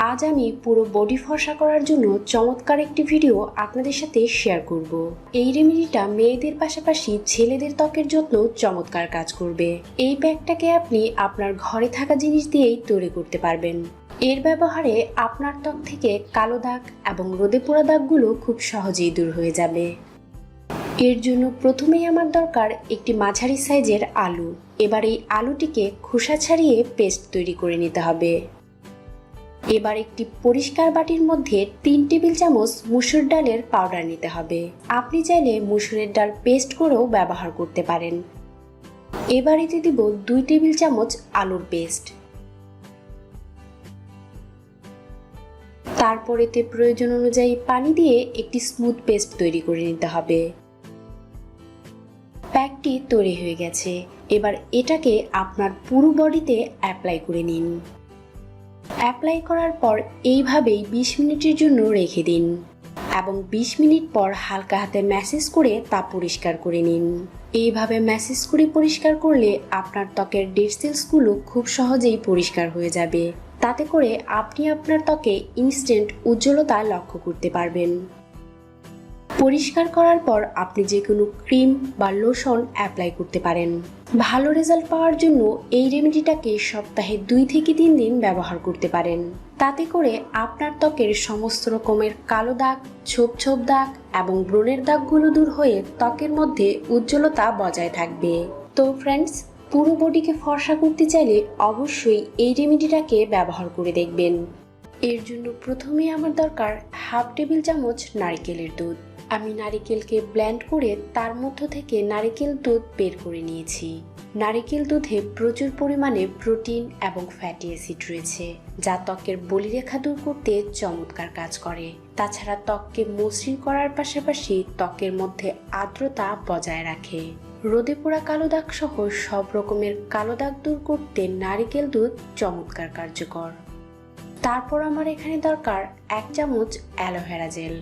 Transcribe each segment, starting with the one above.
আজ আমি পুরো বডি ফর্সা করার জন্য চমৎকার একটি ভিডিও আপনাদের সাথে শেয়ার করব। এই রেমেডিটা মেয়েদের পাশাপাশি ছেলেদের ত্বকের জন্য চমৎকার কাজ করবে। এই প্যাকটাকে আপনি আপনার ঘরে থাকা জিনিস দিয়েই তৈরি করতে পারবেন। এর ব্যবহারে আপনার ত্বক থেকে কালো দাগ এবং রোদে পোড়া দাগগুলো খুব সহজেই দূর হয়ে যাবে। এর জন্য প্রথমেই আমার দরকার একটি মাঝারি সাইজের আলু। এবার এই আলুটিকে খোসা ছাড়িয়ে পেস্ট তৈরি করে নিতে হবে। এবার একটি পরিষ্কার বাটির মধ্যে তিন টেবিল চামচ মুসুর ডালের পাউডার নিতে হবে। আপনি চাইলে মুসুরের ডাল পেস্ট করেও ব্যবহার করতে পারেন। এবার এতে দিব দুই টেবিল চামচ আলুর পেস্ট। তারপর এতে প্রয়োজন অনুযায়ী পানি দিয়ে একটি স্মুথ পেস্ট তৈরি করে নিতে হবে। প্যাকটি তৈরি হয়ে গেছে। এবার এটাকে আপনার পুরো বডিতে অ্যাপ্লাই করে নিন। অ্যাপ্লাই করার পর এইভাবেই বিশ মিনিটের জন্য রেখে দিন এবং বিশ মিনিট পর হালকা হাতে ম্যাসেজ করে তা পরিষ্কার করে নিন। এইভাবে ম্যাসেজ করে পরিষ্কার করলে আপনার ত্বকের ডেড সেলসগুলো খুব সহজেই পরিষ্কার হয়ে যাবে। তাতে করে আপনি আপনার ত্বকে ইনস্ট্যান্ট উজ্জ্বলতা লক্ষ্য করতে পারবেন। পরিষ্কার করার পর আপনি যে কোনো ক্রিম বা লোশন অ্যাপ্লাই করতে পারেন। ভালো রেজাল্ট পাওয়ার জন্য এই রেমেডিটাকে সপ্তাহে দুই থেকে তিন দিন ব্যবহার করতে পারেন। তাতে করে আপনার ত্বকের সমস্ত রকমের কালো দাগ, ছোপ ছোপ দাগ এবং ব্রণের দাগগুলো দূর হয়ে ত্বকের মধ্যে উজ্জ্বলতা বজায় থাকবে। তো ফ্রেন্ডস পুরো বডিকে ফর্সা করতে চাইলে অবশ্যই এই রেমেডিটাকে ব্যবহার করে দেখবেন। এর জন্য প্রথমে আমার দরকার হাফ টেবিল চামচ নারকেলের দুধ। আমি নারিকেলকে ব্ল্যান্ড করে তার মধ্য থেকে নারিকেল দুধ বের করে নিয়েছি। নারিকেল দুধে প্রচুর পরিমাণে প্রোটিন এবং ফ্যাটি অ্যাসিড রয়েছে, যা ত্বকের বলিরেখা দূর করতে চমৎকার কাজ করে। তাছাড়া ত্বককে মসৃণ করার পাশাপাশি ত্বকের মধ্যে আর্দ্রতা বজায় রাখে। রোদে পোড়া কালো দাগ সহ সব রকমের কালো দাগ দূর করতে নারিকেল দুধ চমৎকার কার্যকর। তারপর আমার এখানে দরকার এক চামচ অ্যালোভেরা জেল।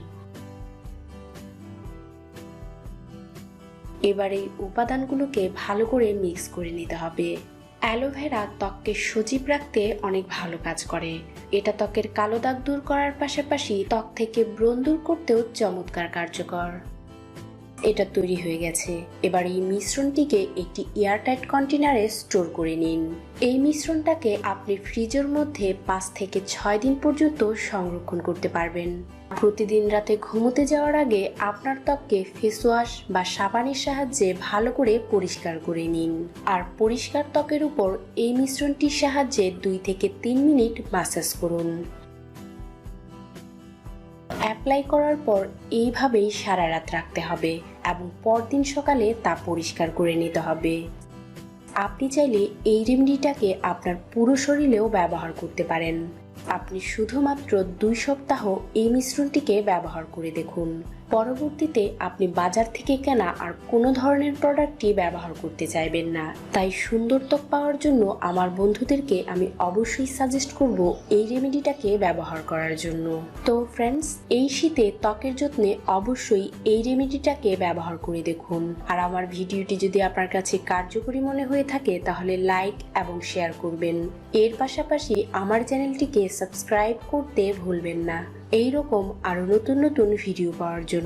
এবার এই উপাদানগুলোকে ভালো করে মিক্স করে নিতে হবে। অ্যালোভেরা ত্বককে সজীব রাখতে অনেক ভালো কাজ করে। এটা ত্বকের কালো দাগ দূর করার পাশাপাশি ত্বক থেকে ব্রণ দূর করতেও চমৎকার কার্যকর। এটা তৈরি হয়ে গেছে। এবার এই মিশ্রণটিকে একটি এয়ারটাইট কন্টেনারে স্টোর করে নিন। এই মিশ্রণটাকে আপনি ফ্রিজের মধ্যে পাঁচ থেকে ছয় দিন পর্যন্ত সংরক্ষণ করতে পারবেন। প্রতিদিন রাতে ঘুমোতে যাওয়ার আগে আপনার ত্বককে ফেস ওয়াশ বা সাবানের সাহায্যে ভালো করে পরিষ্কার করে নিন। আর পরিষ্কার ত্বকের উপর এই মিশ্রণটির সাহায্যে দুই থেকে তিন মিনিট মাসাজ করুন। অ্যাপ্লাই করার পর এইভাবেই সারা রাত রাখতে হবে এবং পরদিন সকালে তা পরিষ্কার করে নিতে হবে। আপনি চাইলে এই রেমেডিটাকে আপনার পুরো শরীরেও ব্যবহার করতে পারেন। আপনি শুধুমাত্র দুই সপ্তাহ এই মিশ্রণটিকে ব্যবহার করে দেখুন। পরবর্তীতে আপনি বাজার থেকে কেনা আর কোনো ধরনের প্রোডাক্টটি ব্যবহার করতে চাইবেন না। তাই সুন্দর ত্বক পাওয়ার জন্য আমার বন্ধুদেরকে আমি অবশ্যই সাজেস্ট করব এই রেমেডিটাকে ব্যবহার করার জন্য। তো ফ্রেন্ডস এই শীতে ত্বকের যত্নে অবশ্যই এই রেমেডিটাকে ব্যবহার করে দেখুন। আর আমার ভিডিওটি যদি আপনার কাছে কার্যকরী মনে হয়ে থাকে, তাহলে লাইক এবং শেয়ার করবেন। এর পাশাপাশি আমার চ্যানেলটিকে সাবস্ক্রাইব করতে ভুলবেন না। এই রকম আরও নতুন নতুন ভিডিও পাওয়ার জন্য।